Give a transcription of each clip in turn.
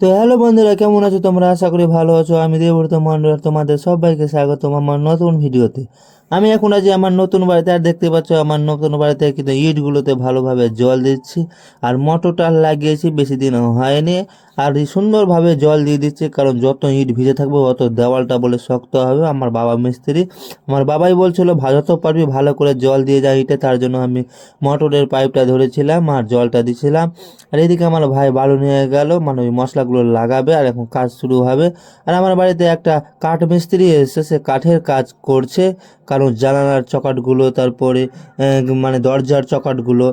তো হ্যালো বন্ধুরা, কেমন আছো তোমরা? আশা করি ভালো আছো। আমি দেবব্রত মন্ডল তোমাদের সবাইকে স্বাগতম আমার নতুন ভিডিওতে। আমি এখন আছি আমার নতুন বাড়িতে, আর দেখতে পাচ্ছ আমার নতুন বাড়িতে কিন্তু ইটগুলোতে ভালোভাবে জল দিচ্ছি। আর মোটরটা লাগিয়েছি, বেশি দিন হয়নি। আর সুন্দরভাবে জল দিয়ে দিচ্ছে, কারণ যত ইট ভিজে থাকবে অত দেওয়ালটা বলে শক্ত হবে। আমার বাবা মিস্ত্রি, আমার বাবাই বলছিল যত পারবি, ভালো করে জল দিয়ে যা ইটে। তার জন্য আমি মোটরের পাইপটা ধরেছিলাম আর জলটা দিছিলাম। আর এদিকে আমার ভাই বালু নিয়ে গেল মানে ওই মশলাগুলো লাগাবে আর এখন কাজ শুরু হবে। আর আমার বাড়িতে একটা কাঠ মিস্ত্রি এসে সে কাঠের কাজ করছে, কারণ জানালার চকাটগুলো, তারপরে মানে দরজার চকাটগুলো,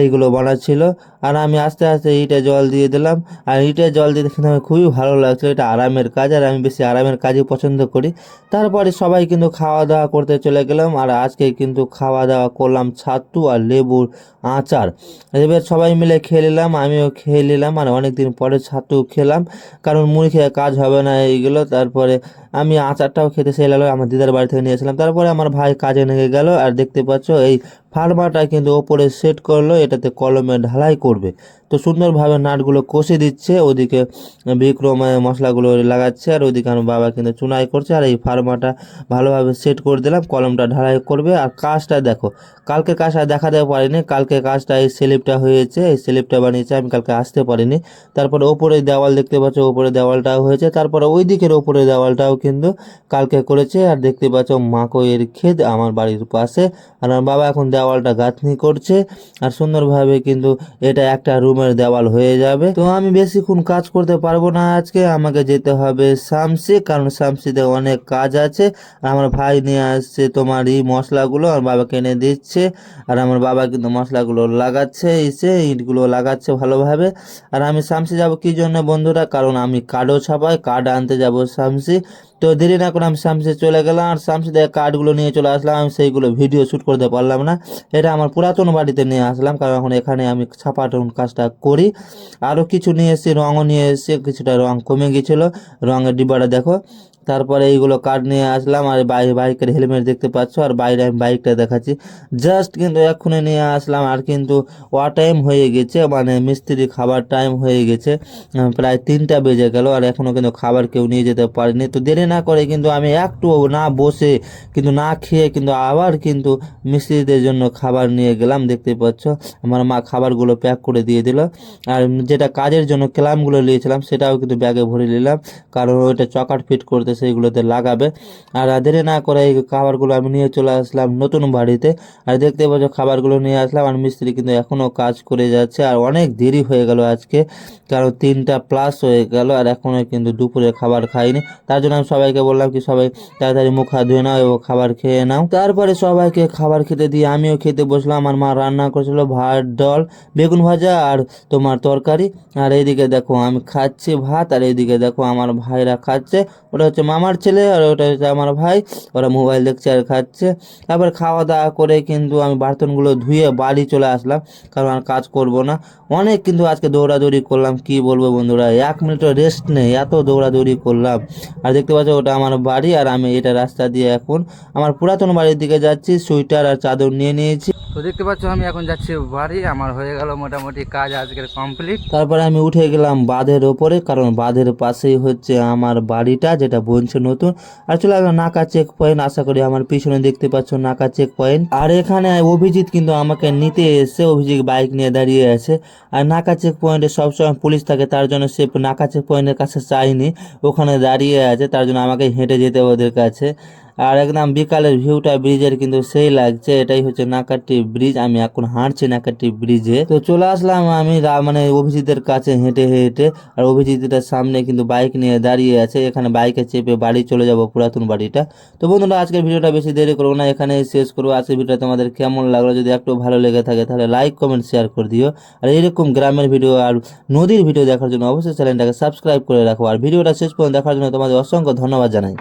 এইগুলো বানাচ্ছিল। আর আমি আস্তে আস্তে ইটে জল দিয়ে দিলাম। আর ইটে জল দিতে কিন্তু আমার খুবই ভালো লাগছিল। এটা আরামের কাজ আর আমি বেশি আরামের কাজই পছন্দ করি। তারপরে সবাই কিন্তু খাওয়া দাওয়া করতে চলে গেলাম। আর আজকে কিন্তু খাওয়া দাওয়া করলাম ছাতু আর লেবুর আচার। এবার সবাই মিলে খেয়ে নিলাম, আমিও খেয়ে নিলাম। আর অনেক দিন পরে ছাতু খেলাম। কারণ মুড়ি খেয়ে কাজ হবে না এইগুলো। তারপরে আমি আচারটাও খেতে সেই লাগল আমার দিদার বাড়ি থেকে নিয়েছিলাম। তারপরে আমার ভাই কাজে লেগে গেল আর দেখতে পাচ্ছ এই ফার্মাটা কিন্তু ওপরে সেট করল, এটাতে কলমে ঢালাই করবে। তো সুন্দরভাবে নাটগুলো কষে দিচ্ছে, ওদিকে বিক্রম মশলাগুলো লাগাচ্ছে, আর ওদিকে আমার বাবা কিন্তু চুনাই করছে, আর এই ফার্মাটা ভালোভাবে সেট করে দিলাম, কলমটা ঢালাই করবে, আর কাজটা দেখো, কালকে কাজটা দেখাতে পারিনি, কালকে কাজটা এই স্লিপটা হয়েছে, এই স্লিপটা বানিয়েছে, আমি কালকে আসতে পারিনি, তারপরে ওপরে দেওয়াল দেখতে পাচ্ছ, ওপরে দেওয়ালটাও হয়েছে, তারপরে ওই দিকের ওপরে দেওয়ালটাও কিন্তু কালকে করেছে, আর দেখতে পাচ্ছ মাকইয়ের ক্ষেত আমার বাড়ির পাশে, আর আমার বাবা এখন দেওয়ালটা গাঁথনি করছে, আর সুন্দরভাবে কিন্তু এটা একটা রুমের দেওয়াল হয়ে যাবে। তো আমি বেশিক্ষণ কাজ করতে পারব না আজকে। আমাকে যেতে হবে শামসি, কারণ শামসিতে অনেক কাজ আছে। আর আমার ভাই নিয়ে আসছে তোমার এই মশলাগুলো আর বাবাকে এনে দিচ্ছে। আর আমার বাবা কিন্তু মশলাগুলো লাগাচ্ছে, এসে ইটগুলো লাগাচ্ছে ভালোভাবে। আর আমি শামসি যাব কি জন্য বন্ধুরা? কারণ আমি কার্ডও ছাপাই, কার্ড আনতে যাব শামসি। তো দেরি না করে আমি শামসে চলে গেলাম আর শামসি দেখে কার্ডগুলো নিয়ে চলে আসলাম, আমি সেইগুলো ভিডিও শ্যুট করতে পারলাম না। এটা আমার পুরাতন বাড়িতে নিয়ে আসলাম, কারণ এখন এখানে আমি ছাপাটন কাজটা করি। আরও কিছু নিয়ে এসেছি, রঙও নিয়ে এসেছি, কিছুটা রঙ কমে গিয়েছিল রঙের ডিব্বাটা দেখো তারপরে এইগুলো কার্ড নিয়ে আসলাম আর বাইরে বাইকের হেলমেট দেখতে পাচ্ছ আর বাইরে আমি বাইকটা দেখাচ্ছি। জাস্ট কিন্তু এক্ষুনি নিয়ে আসলাম আর কিন্তু ওয়া টাইম হয়ে গেছে মানে মিস্ত্রি খাবার টাইম হয়ে গেছে প্রায় তিনটা বেজে গেল আর এখনও কিন্তু খাবার কেউ নিয়ে যেতে পারেনি। তো দেরি না করে কিন্তু আমি একটু না বসে কিন্তু না খেয়ে কিন্তু আবার কিন্তু মিস্ত্রিদের জন্য খাবার নিয়ে গেলাম, দেখতে পাচ্ছ। আমার মা খাবারগুলো প্যাক করে দিয়ে দিল আর যেটা কাজের জন্য ক্লামগুলো নিয়েছিলাম সেটাও কিন্তু ব্যাগে ভরে নিলাম, কারণ ওইটা চকাট ফিট করতে সেইগুলোতে লাগাবে। আর দেরি না করে এই খাবারগুলো আমি নিয়ে চলে আসলাম নতুন বাড়িতে। আর দেখতে পাচ্ছ খাবারগুলো নিয়ে আসলাম আর মিস্ত্রি কিন্তু এখনও কাজ করে যাচ্ছে। আর অনেক দেরি হয়ে গেল আজকে, কারণ তিনটা প্লাস হয়ে গেল আর এখনও কিন্তু দুপুরে খাবার খাইনি। তার জন্য আমি সবাইকে বললাম কি, সবাই তাড়াতাড়ি মুখ হাত ধুয়ে নাও এবং খাবার খেয়ে নাও। তারপরে সবাইকে খাবার খেতে দিয়ে আমিও খেতে বসলাম। আমার মা রান্না করেছিল ভাত, ডাল, বেগুন ভাজা আর তোমার তরকারি। আর এইদিকে দেখো আমি খাচ্ছি ভাত, আর এইদিকে দেখো আমার ভাইরা খাচ্ছে। ওটা হচ্ছে মামার ছেলে আর ওটা হচ্ছে আমার ভাই। ওরা মোবাইল দেখছে আর খাচ্ছে। তারপর খাওয়া দাওয়া করে কিন্তু আমি বার্তনগুলো ধুয়ে বাড়ি চলে আসলাম। কারণ আর কাজ করব না। অনেক কিন্তু আজকে দৌড়াদৌড়ি করলাম। কি বলব বন্ধুরা? এক মিনিটও রেস্ট নেই। এত দৌড়াদৌড়ি করলাম। আর দেখতে পাচ্ছ ওটা আমার বাড়ি আর আমি এটা রাস্তা দিয়ে এখন আমার পুরাতন বাড়ির দিকে যাচ্ছি। সুইটার আর চাদর নিয়ে নিয়েছি। তো দেখতে পাচ্ছ, আমি এখন যাচ্ছি বাড়ি। আমার হয়ে গেল মোটামুটি কাজ আজকের কমপ্লিট। তারপরে আমি উঠে গেলাম বাঁধের ওপরে, কারণ বাঁধের পাশেই হচ্ছে আমার বাড়িটা, যেটা বনছে নতুন। আর চলে গেলাম নাকা চেক পয়েন্ট আশা করি আমার পিছনে দেখতে পাচ্ছ নাকা চেক পয়েন্ট আর এখানে অভিজিৎ কিন্তু আমাকে নিতে এসে অভিজিৎ বাইক নিয়ে দাঁড়িয়ে আছে। আর নাকা চেক পয়েন্টে সবসময় পুলিশ থাকে, তার জন্য সে নাকা চেক পয়েন্টের কাছে চাইনি ওখানে দাঁড়িয়ে আছে, তার জন্য আমাকে হেঁটে যেতে ওদের কাছে। আর একদম বিকালের ভিউটা ব্রিজের কিন্তু সেই লাগছে, এটাই হচ্ছে নাকাটি ব্রিজ আমি এখন হাঁটছি নাকাটি ব্রিজে তো চলে আসলাম আমি মানে অভিজিতের কাছে হেঁটে হেঁটে, আর অভিজিতের সামনে কিন্তু বাইক নিয়ে দাঁড়িয়ে আছে, এখানে বাইকে চেপে বাড়ি চলে যাব পুরাতন বাড়িটা। তো বন্ধুরা, আজকের ভিডিওটা বেশি দেরি করব না এখানে শেষ করব। আজকের ভিডিওটা তোমাদের কেমন লাগল, যদি একটু ভালো লেগে থাকে, তাহলে লাইক কমেন্ট শেয়ার করে দিও। আর এরকম গ্রামের ভিডিও আর নদীর ভিডিও দেখার জন্য অবশ্যই চ্যানেলটাকে সাবস্ক্রাইব করে রাখো। আর ভিডিওটা শেষ পর্যন্ত দেখার জন্য তোমাদের অসংখ্য ধন্যবাদ জানাই।